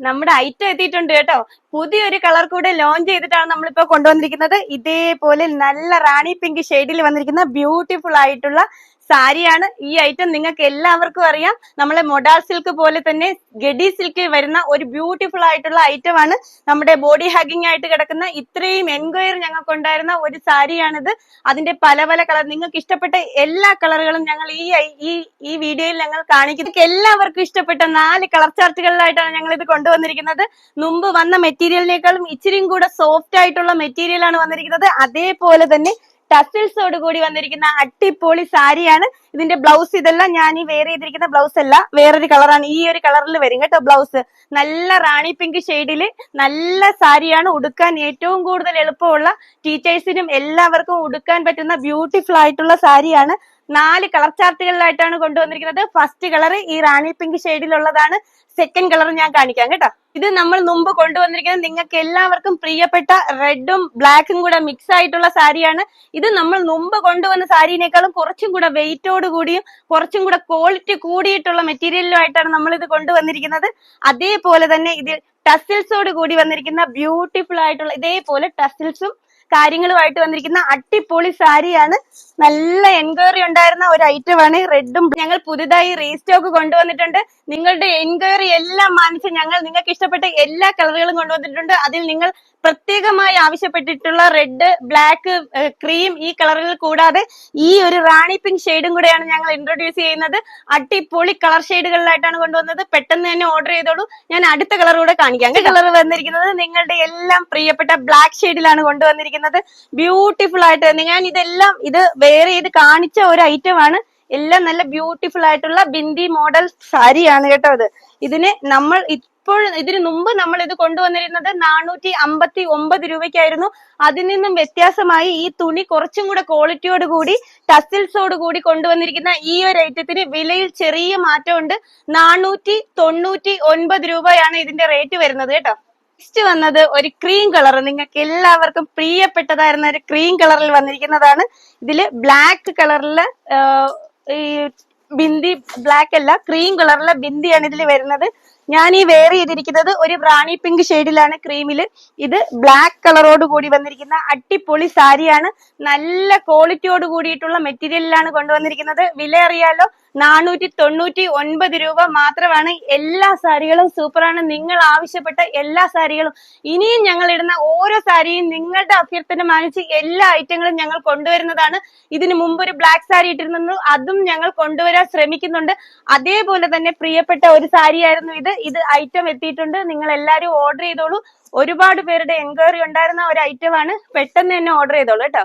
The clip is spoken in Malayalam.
നമ്മുടെ ഐറ്റം എത്തിയിട്ടുണ്ട് കേട്ടോ. പുതിയൊരു കളർ കൂടെ ലോഞ്ച് ചെയ്തിട്ടാണ് നമ്മളിപ്പോ കൊണ്ടുവന്നിരിക്കുന്നത്. ഇതേപോലെ നല്ല റാണി പിങ്ക് ഷെയ്ഡിൽ വന്നിരിക്കുന്ന ബ്യൂട്ടിഫുൾ ആയിട്ടുള്ള സാരിയാണ് ഈ ഐറ്റം നിങ്ങൾക്ക് എല്ലാവർക്കും അറിയാം. നമ്മളെ മൊഡാൾ സിൽക്ക് പോലെ തന്നെ ഗഡി സിൽക്കിൽ വരുന്ന ഒരു ബ്യൂട്ടിഫുൾ ആയിട്ടുള്ള ഐറ്റം ആണ്. നമ്മുടെ ബോഡി ഹാഗിങ് ആയിട്ട് കിടക്കുന്ന ഇത്രയും എൻക്വയറി ഞങ്ങൾക്ക് ഉണ്ടായിരുന്ന ഒരു സാരിയാണിത്. അതിന്റെ പല പല കളർ നിങ്ങൾക്ക് ഇഷ്ടപ്പെട്ട എല്ലാ കളറുകളും ഞങ്ങൾ ഈ ഈ വീഡിയോയിൽ ഞങ്ങൾ കാണിക്കുന്നു. എല്ലാവർക്കും ഇഷ്ടപ്പെട്ട നാല് കളർ ചാർട്ടുകളിലായിട്ടാണ് ഞങ്ങൾ ഇത് കൊണ്ടുവന്നിരിക്കുന്നത്. മുമ്പ് വന്ന മെറ്റീരിയലിനേക്കാളും ഇച്ചിരിയും കൂടെ സോഫ്റ്റ് ആയിട്ടുള്ള മെറ്റീരിയൽ ആണ് വന്നിരിക്കുന്നത്. അതേപോലെ തന്നെ ടസിൽസോട് കൂടി വന്നിരിക്കുന്ന അട്ടിപ്പൊളി സാരിയാണ് ഇതിന്റെ ബ്ലൗസ് ഇതെല്ലാം ഞാൻ ഈ വെയർ ചെയ്തിരിക്കുന്ന ബ്ലൗസ് അല്ല വേറൊരു കളറാണ് ഈ ഒരു കളറിൽ വരും കേട്ടോ ബ്ലൗസ് നല്ല റാണി പിങ്ക് ഷെയ്ഡിൽ നല്ല സാരിയാണ് ഉടുക്കാൻ ഏറ്റവും കൂടുതൽ എളുപ്പമുള്ള ടീച്ചേഴ്സിനും എല്ലാവർക്കും ഉടുക്കാൻ പറ്റുന്ന ബ്യൂട്ടിഫുൾ ആയിട്ടുള്ള സാരിയാണ് നാല് കളർ ചാർട്ടുകളിലായിട്ടാണ് കൊണ്ടുവന്നിരിക്കുന്നത്. ഫസ്റ്റ് കളർ ഈ റാണി പിങ്ക് ഷെയ്ഡിലുള്ളതാണ് സെക്കൻഡ് കളർ ഞാൻ കാണിക്കാം കേട്ടോ. ഇത് നമ്മൾ മുമ്പ് കൊണ്ടുവന്നിരിക്കുന്നത് നിങ്ങൾക്ക് എല്ലാവർക്കും പ്രിയപ്പെട്ട റെഡും ബ്ലാക്കും കൂടെ മിക്സ് ആയിട്ടുള്ള സാരിയാണ് ഇത് നമ്മൾ മുമ്പ് കൊണ്ടുവന്ന സാരിനേക്കാളും കുറച്ചും കൂടെ വെയിറ്റോട് കൂടിയും കുറച്ചും കൂടെ ക്വാളിറ്റി കൂടിയിട്ടുള്ള മെറ്റീരിയലുമായിട്ടാണ് നമ്മൾ ഇത് കൊണ്ടുവന്നിരിക്കുന്നത്. അതേപോലെ തന്നെ ഇതിൽ ടസിൽസോട് കൂടി വന്നിരിക്കുന്ന ബ്യൂട്ടിഫുൾ ആയിട്ടുള്ള ഇതേപോലെ ടസിൽസും കാര്യങ്ങളുമായിട്ട് വന്നിരിക്കുന്ന അട്ടിപ്പൊളി സാരിയാണ്. നല്ല എൻക്വയറി ഉണ്ടായിരുന്ന ഒരു ഐറ്റം ആണ്. റെഡും ഞങ്ങൾ പുതുതായി റീസ്റ്റോക്ക് കൊണ്ടുവന്നിട്ടുണ്ട്. നിങ്ങളുടെ എൻക്വയറി എല്ലാം മാനിച്ച് ഞങ്ങൾ നിങ്ങൾക്ക് ഇഷ്ടപ്പെട്ട എല്ലാ കളറുകളും കൊണ്ടുവന്നിട്ടുണ്ട്. അതിൽ നിങ്ങൾ പ്രത്യേകമായി ആവശ്യപ്പെട്ടിട്ടുള്ള റെഡ് ബ്ലാക്ക് ക്രീം ഈ കളറുകൾ കൂടാതെ ഈ ഒരു റാണി പിങ്ക് ഷെയ്ഡും കൂടെയാണ് ഞങ്ങൾ ഇൻട്രൊഡ്യൂസ് ചെയ്യുന്നത്. അടിപൊളി കളർ ഷെയ്ഡുകളിലായിട്ടാണ് കൊണ്ടുവന്നത്. പെട്ടെന്ന് തന്നെ ഓർഡർ ചെയ്തോളൂ. ഞാൻ അടുത്ത കളർ കൂടെ കാണിക്കാം കളർ വന്നിരിക്കുന്നത് നിങ്ങളുടെ എല്ലാം പ്രിയപ്പെട്ട ബ്ലാക്ക് ഷെയ്ഡിലാണ് കൊണ്ടുവന്നിരിക്കുന്നത്. ബ്യൂട്ടിഫുൾ ആയിട്ട് ഞാൻ ഇതെല്ലാം ഇത് വേറെ ചെയ്ത് കാണിച്ച ഒരു ഐറ്റം ആണ്. എല്ലാം നല്ല ബ്യൂട്ടിഫുൾ ആയിട്ടുള്ള ബിന്ദി മോഡൽ സാരിയാണ് കേട്ടോ അത് ഇതിന് നമ്മൾ ഇപ്പോൾ ഇതിനു മുമ്പ് നമ്മൾ ഇത് കൊണ്ടുവന്നിരുന്നത് നാനൂറ്റി അമ്പത്തി ഒമ്പത് രൂപയ്ക്കായിരുന്നു. അതിൽ നിന്നും വ്യത്യാസമായി ഈ തുണി കുറച്ചും കൂടെ ക്വാളിറ്റിയോട് കൂടി ടസിൽസോട് കൂടി കൊണ്ടുവന്നിരിക്കുന്ന ഈ ഒരു ഐറ്റത്തിന് വിലയിൽ ചെറിയ മാറ്റമുണ്ട്. നാനൂറ്റി തൊണ്ണൂറ്റി ഒൻപത് രൂപയാണ് ഇതിന്റെ റേറ്റ് വരുന്നത് കേട്ടോ. നെക്സ്റ്റ് വന്നത് ഒരു ക്രീം കളർ നിങ്ങൾക്ക് എല്ലാവർക്കും പ്രിയപ്പെട്ടതായിരുന്ന ഒരു ക്രീം കളറിൽ വന്നിരിക്കുന്നതാണ്. ഇതിൽ ബ്ലാക്ക് കളറിൽ ഈ ബിന്ദി ബ്ലാക്ക് അല്ല ക്രീം കളറിലെ ബിന്ദിയാണ് ഇതിൽ വരുന്നത്. ഞാൻ ഈ വെയർ ചെയ്തിരിക്കുന്നത് ഒരു റാണി പിങ്ക് ഷെയ്ഡിലാണ് ക്രീമിൽ ഇത് ബ്ലാക്ക് കളറോട് കൂടി വന്നിരിക്കുന്ന അടിപൊളി സാരിയാണ്. നല്ല ക്വാളിറ്റിയോട് കൂടിയിട്ടുള്ള മെറ്റീരിയലിലാണ് കൊണ്ടുവന്നിരിക്കുന്നത്. വില അറിയാലോ നാനൂറ്റി തൊണ്ണൂറ്റി ഒൻപത് രൂപ മാത്രമാണ്. എല്ലാ സാരികളും സൂപ്പറാണ്. നിങ്ങൾ ആവശ്യപ്പെട്ട എല്ലാ സാരികളും. ഇനിയും ഞങ്ങൾ ഇടുന്ന ഓരോ സാരിയും നിങ്ങളുടെ അഭ്യർത്ഥന മാനിച്ച് എല്ലാ ഐറ്റങ്ങളും ഞങ്ങൾ കൊണ്ടുവരുന്നതാണ്. ഇതിനു മുമ്പ് ഒരു ബ്ലാക്ക് സാരി ഇട്ടിരുന്നു. അതും ഞങ്ങൾ കൊണ്ടുവരാൻ ശ്രമിക്കുന്നുണ്ട്. അതേപോലെ തന്നെ പ്രിയപ്പെട്ട ഒരു സാരിയായിരുന്നു ഇത്. ഇത് ഐറ്റം എത്തിയിട്ടുണ്ട്. നിങ്ങൾ എല്ലാവരും ഓർഡർ ചെയ്തോളൂ. ഒരുപാട് പേരുടെ എൻക്വയറി ഉണ്ടായിരുന്ന ഒരു ഐറ്റം ആണ്. പെട്ടെന്ന് തന്നെ ഓർഡർ ചെയ്തോളൂ കേട്ടോ.